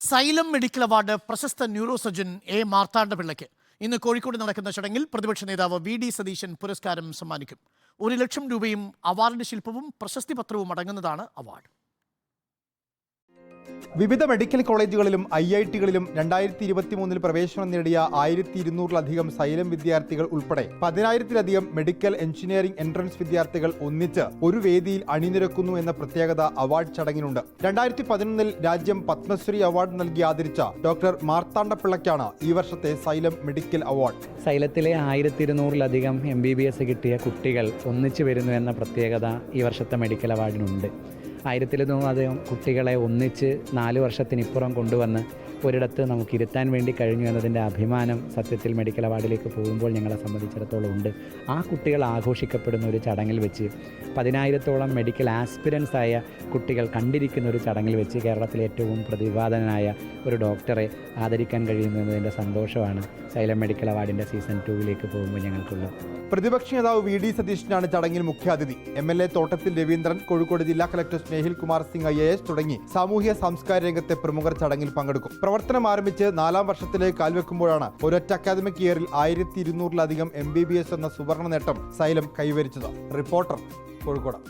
Xylem medical award പ്രശസ്ത neuro surgeon A മാർത്താണ്ഡപിള്ളയ്ക്ക് ഇന്ന് കോഴിക്കോട് നടക്കുന്ന ചടങ്ങിൽ പ്രതിപക്ഷ നേതാവ് വി ഡി സതീശൻ പുരസ്കാരം സമ്മാനിക്കും. ഒരു ലക്ഷം രൂപയും അവാർഡ് ശില്പവും പ്രശസ്തി പത്രവും അടങ്ങുന്നതാണ് അവാർഡ്. വിവിധ മെഡിക്കൽ കോളേജുകളിലും ഐ ഐ ടികളിലും രണ്ടായിരത്തി ഇരുപത്തി മൂന്നിൽ പ്രവേശനം നേടിയ ആയിരത്തി ഇരുന്നൂറിലധികം സൈലം വിദ്യാർത്ഥികൾ ഉൾപ്പെടെ പതിനായിരത്തിലധികം മെഡിക്കൽ എഞ്ചിനീയറിംഗ് എൻട്രൻസ് വിദ്യാർത്ഥികൾ ഒന്നിച്ച് ഒരു വേദിയിൽ അണിനിരക്കുന്നു എന്ന പ്രത്യേകത അവാർഡ് ചടങ്ങിനുണ്ട്. രണ്ടായിരത്തി പതിനൊന്നിൽ രാജ്യം പത്മശ്രീ അവാർഡ് നൽകി ആദരിച്ച ഡോക്ടർ മാർത്താണ്ഡപ്പിള്ളയ്ക്കാണ് ഈ വർഷത്തെ സൈലം മെഡിക്കൽ അവാർഡ്. സൈലത്തിലെ ആയിരത്തി ഇരുന്നൂറിലധികം എം ബി ബി എസ് കിട്ടിയ കുട്ടികൾ ഒന്നിച്ചു വരുന്നു എന്ന പ്രത്യേകത ഈ വർഷത്തെ മെഡിക്കൽ അവാർഡിനുണ്ട്. ആയിരത്തിലധികം കുട്ടികളെ ഒന്നിച്ച് നാല് വർഷത്തിനിപ്പുറം കൊണ്ടുവന്ന് ഒരിടത്ത് നമുക്ക് ഇരുത്താൻ വേണ്ടി കഴിഞ്ഞു എന്നതിന്റെ അഭിമാനം സത്യത്തിൽ മെഡിക്കൽ അവാർഡിലേക്ക് പോകുമ്പോൾ ഞങ്ങളെ സംബന്ധിച്ചിടത്തോളം ഉണ്ട്. ആ കുട്ടികൾ ആഘോഷിക്കപ്പെടുന്ന ഒരു ചടങ്ങിൽ വെച്ച് പതിനായിരത്തോളം മെഡിക്കൽ ആസ്പിരൻസ് ആയ കുട്ടികൾ കണ്ടിരിക്കുന്ന ഒരു ചടങ്ങിൽ വെച്ച് കേരളത്തിലെ ഏറ്റവും പ്രതിപാദനായ ഒരു ഡോക്ടറെ ആദരിക്കാൻ കഴിയുന്നതിന്റെ സന്തോഷമാണ് സൈലം മെഡിക്കൽ അവാർഡിന്റെ സീസൺ ടൂവിലേക്ക് പോകുമ്പോൾ ഞങ്ങൾക്കുള്ളത്. പ്രതിപക്ഷ നേതാവ് വി ഡി സതീശനാണ് ചടങ്ങിൽ മുഖ്യാതിഥി. എം എൽ എ തോട്ടത്തിൽ രവീന്ദ്രൻ കോഴിക്കോട് ജില്ലാ collector Snehil Kumar Singh I S തുടങ്ങി സാമൂഹ്യ സാംസ്കാരിക രംഗത്തെ പ്രമുഖർ ചടങ്ങിൽ പങ്കെടുക്കും. പ്രവർത്തനം ആരംഭിച്ച് നാലാം വർഷത്തിലേക്ക് കാൽവെക്കുമ്പോഴാണ് ഒരൊറ്റ അക്കാദമിക് ഇയറിൽ ആയിരത്തി ഇരുന്നൂറിലധികം എം ബി ബി എസ് എന്ന സുവർണ നേട്ടം സൈലം കൈവരിച്ചത്. റിപ്പോർട്ടർ കോഴിക്കോട്.